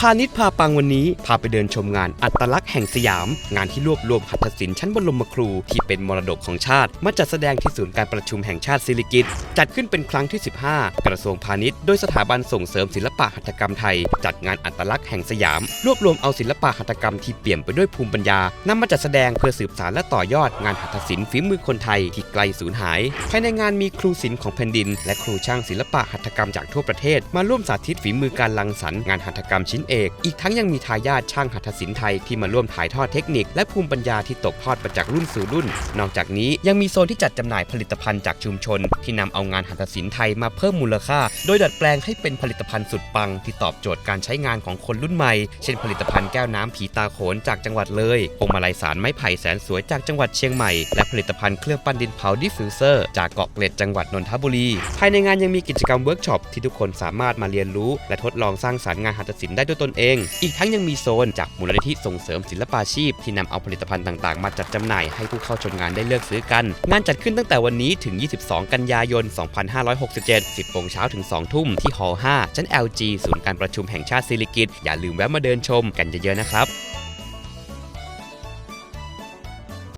พาณิชย์พาปังวันนี้พาไปเดินชมงานอัตลักษณ์แห่งสยาม งานที่รวบรวมหัตถศิลป์ชั้นบรมครู ที่เป็นมรดกของชาติ มาจัดแสดงที่ศูนย์การประชุมแห่งชาติศิริกิติ์จัดขึ้นเป็นครั้งที่ 15 กระทรวงพาณิชย์โดยสถาบันส่งเสริมศิลปะหัตถกรรมไทย จัดงานอัตลักษณ์แห่งสยาม รวบรวมเอาศิลปะหัตถกรรมที่เปี่ยมไปด้วยภูมิปัญญานำมาจัดแสดงเพื่อสืบสานและต่อยอดงานหัตถศิลป์ฝีมือคนไทยที่ไกลสูญหายภายในงานมีครูศิลป์ของแผ่นดิน และครูช่างศิลปะหัตถกรรมจากทั่วประเทศ มาร่วมสาธิตฝีมือการรังสรรค์งานหัตถกรรมชิ้นเอก อีกทั้งยังมีทายาทช่างหัตถศิลป์ไทยที่มาร่วมถ่ายทอดเทคนิค และภูมิปัญญาที่ตกทอดมาจากรุ่นสู่รุ่น นอกจากนี้ยังมีโซนที่จัดจำหน่ายผลิตภัณฑ์จากชุมชน ที่นำเอางานหัตถศิลป์ไทยมาเพิ่มมูลค่า โดยดัดแปลงให้เป็นผลิตภัณฑ์สุดปัง ที่ตอบโจทย์การใช้งานของคนรุ่นใหม่ เช่น ผลิตภัณฑ์แก้วน้ำผีตาโขนจากจังหวัดเลยพวงมาลัยสารไม้ไผ่แสนสวยจากจังหวัดเชียงใหม่ และผลิตภัณฑ์เครื่องปั้นดินเผาดิฟฟิวเซอร์จากเกาะเกร็ดจังหวัดนนทบุรี ภายในงานยังมีกิจกรรมเวิร์กช็อปที่ทุกคนสามารถมาเรียนรู้ และทดลองสร้างสรรค์งานหัตถศิลป์ได้ด้วยตนเอง อีกทั้งยังมีโซนจากมูลนิธิส่งเสริมศิลปาชีพ ที่นำเอาผลิตภัณฑ์ต่างๆ มาจัดจำหน่ายให้ผู้เข้าชมงานได้เลือกซื้อกัน งานจัดขึ้นตั้งแต่วันนี้ถึง 22 กันยายน 2567 10โมงเช้าถึง 2 ทุ่มที่ฮอลล์5ชั้น LG ศูนย์การประชุมแห่งชาติศิริกิติ์อย่าลืมแวะมาเดินชมกันเยอะๆนะครับ